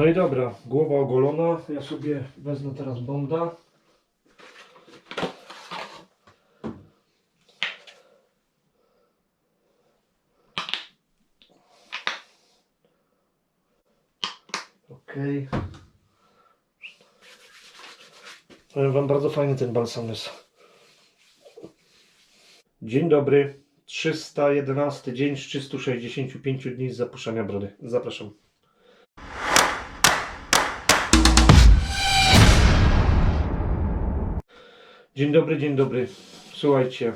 No i dobra, głowa ogolona. Ja sobie wezmę teraz bonda. Okej. Powiem Wam, bardzo fajny ten balsam jest. Dzień dobry. 311 dzień z 365 dni z zapuszczania brody. Zapraszam. Dzień dobry, dzień dobry. Słuchajcie,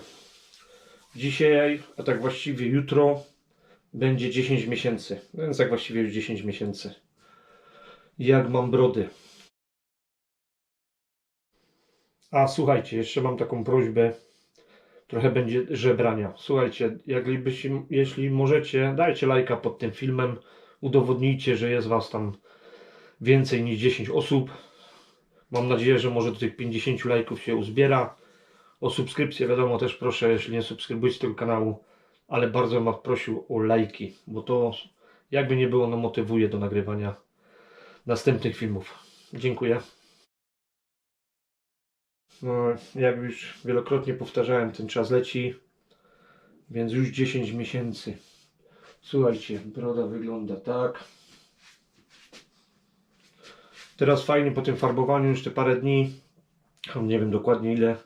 dzisiaj, a tak właściwie jutro, będzie 10 miesięcy. Więc tak właściwie już 10 miesięcy. Jak mam brody. A słuchajcie, jeszcze mam taką prośbę. Trochę będzie żebrania. Słuchajcie, jak byście, jeśli możecie, dajcie lajka pod tym filmem. Udowodnijcie, że jest Was tam więcej niż 10 osób. Mam nadzieję, że może do tych 50 lajków się uzbiera. O subskrypcję wiadomo też proszę, jeśli nie subskrybujecie tego kanału, ale bardzo bym prosił o lajki, bo to jakby nie było, no motywuje do nagrywania następnych filmów. Dziękuję. No, jak już wielokrotnie powtarzałem, ten czas leci, więc już 10 miesięcy. Słuchajcie, broda wygląda tak. Teraz fajnie po tym farbowaniu już te parę dni, nie wiem dokładnie ile,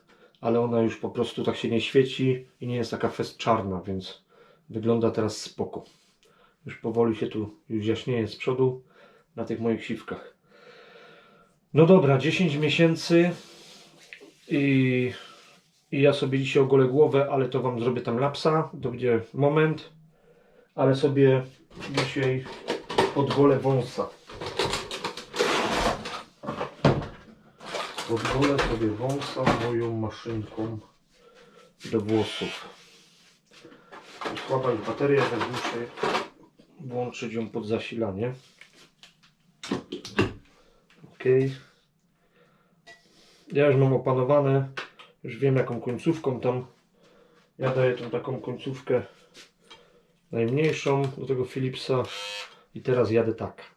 ale ona już po prostu tak się nie świeci i nie jest taka fest czarna, więc wygląda teraz spoko. Już powoli się tu już jaśnieje z przodu na tych moich siwkach. No dobra, 10 miesięcy i, i ja sobie dzisiaj ogolę głowę, ale to Wam zrobię tam lapsa, to będzie moment, ale sobie dzisiaj odgolę wąsa. Odgolę sobie wąsa moją maszynką do włosów. Słaba już bateria, więc muszę włączyć ją pod zasilanie. Ok. Ja już mam opanowane, już wiem jaką końcówką tam. Ja daję tą taką końcówkę najmniejszą do tego Philipsa i teraz jadę tak.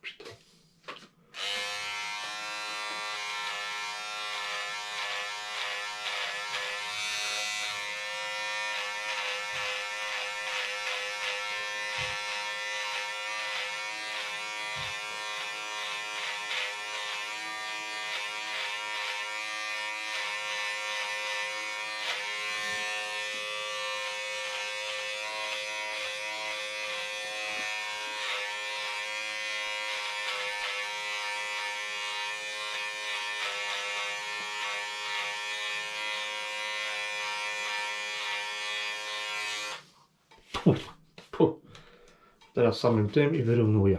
Teraz samym tym i wyrównuję.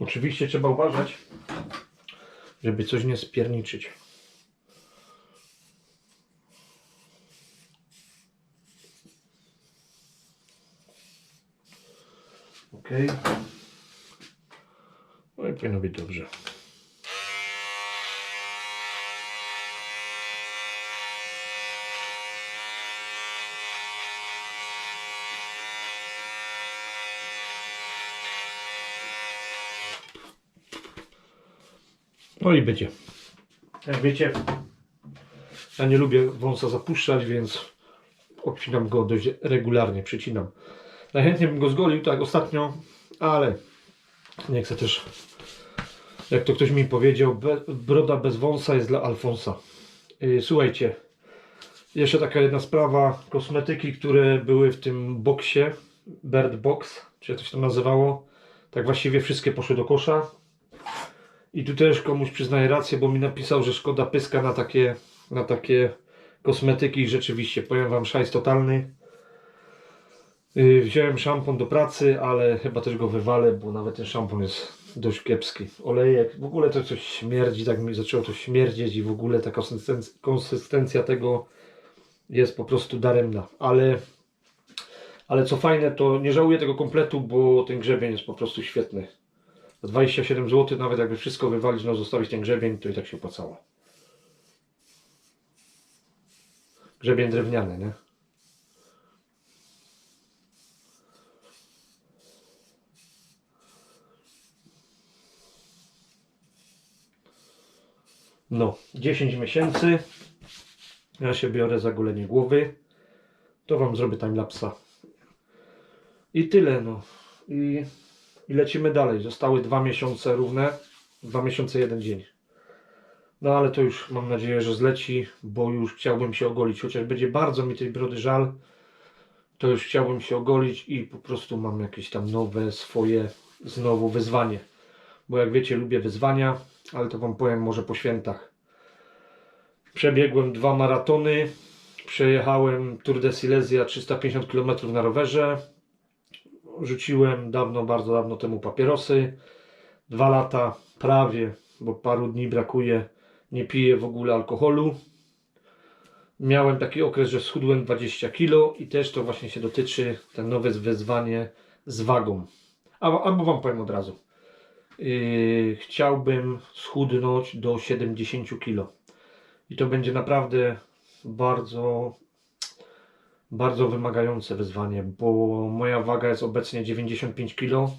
Oczywiście trzeba uważać, żeby coś nie spierniczyć. Ok. No i powinno być dobrze. No i będzie. Jak wiecie, ja nie lubię wąsa zapuszczać, więc obcinam go dość regularnie, przycinam. Najchętniej bym go zgolił, tak ostatnio, ale nie chcę też, jak to ktoś mi powiedział, be, broda bez wąsa jest dla Alfonsa. Yy, słuchajcie, jeszcze taka jedna sprawa, kosmetyki, które były w tym boksie, Bird Box, czy jak to się tam nazywało, tak właściwie wszystkie poszły do kosza. I tu też komuś przyznaję rację, bo mi napisał, że szkoda pyska na takie, na takie kosmetyki rzeczywiście, powiem Wam, szajs totalny. Yy, wziąłem szampon do pracy, ale chyba też go wywalę, bo nawet ten szampon jest dość kiepski. Olejek, w ogóle to coś śmierdzi, tak mi zaczęło to śmierdzieć i w ogóle ta konsystencja, konsystencja tego jest po prostu daremna. Ale, ale co fajne, to nie żałuję tego kompletu, bo ten grzebień jest po prostu świetny. Za 27 zł, nawet jakby wszystko wywalić, no zostawić ten grzebień, to i tak się opłacało. grzebień drewniany, nie? No, 10 miesięcy. Ja się biorę za golenie głowy. To wam zrobię timelapsa. I tyle, no. I, I lecimy dalej. Zostały dwa miesiące równe. Dwa miesiące, jeden dzień. No ale to już mam nadzieję, że zleci, bo już chciałbym się ogolić. Chociaż będzie bardzo mi tej brody żal, to już chciałbym się ogolić i po prostu mam jakieś tam nowe swoje znowu wyzwanie. Bo jak wiecie, lubię wyzwania, ale to wam powiem może po świętach. Przebiegłem dwa maratony, przejechałem Tour de Silesia 350 km na rowerze. Rzuciłem dawno, bardzo dawno temu papierosy. Dwa lata prawie, bo paru dni brakuje. Nie piję w ogóle alkoholu. Miałem taki okres, że schudłem 20 kg i też to właśnie się dotyczy ten nowe wyzwanie z wagą. Albo wam powiem od razu. Yy, chciałbym schudnąć do 70 kg. I to będzie naprawdę bardzo, bardzo wymagające wyzwanie, bo moja waga jest obecnie 95 kg.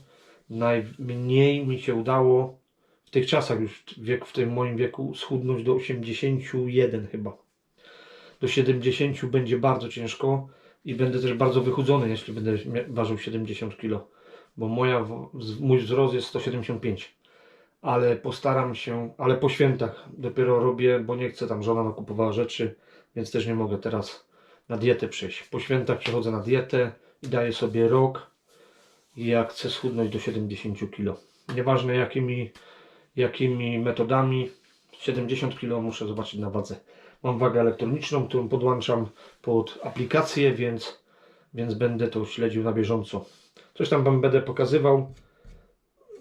Najmniej mi się udało w tych czasach już w, w tym moim wieku schudnąć do 81 chyba. Do 70 będzie bardzo ciężko i będę też bardzo wychudzony, jeśli będę ważył 70 kg, bo moja, mój wzrost jest 175 ale postaram się, ale po świętach dopiero robię, bo nie chcę tam żona nakupowała rzeczy, więc też nie mogę teraz na dietę przejść. Po świętach przechodzę na dietę i daję sobie rok i ja chcę schudnąć do 70 kg. Nieważne jakimi, jakimi metodami, 70 kg muszę zobaczyć na wadze. Mam wagę elektroniczną, którą podłączam pod aplikację, więc, więc będę to śledził na bieżąco. Coś tam wam będę pokazywał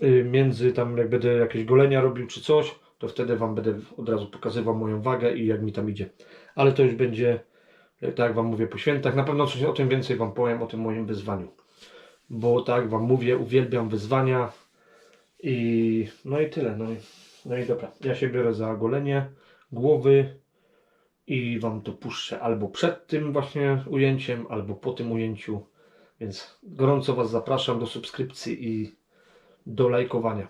y, między tam jak będę jakieś golenia robił czy coś, to wtedy wam będę od razu pokazywał moją wagę i jak mi tam idzie. Ale to już będzie, jak tak jak wam mówię, po świętach. Na pewno coś o tym więcej wam powiem, o tym moim wyzwaniu. Bo tak wam mówię, uwielbiam wyzwania i no i tyle. No i, no i dobra, ja się biorę za golenie głowy i wam to puszczę albo przed tym właśnie ujęciem, albo po tym ujęciu. Więc gorąco was zapraszam do subskrypcji i do lajkowania.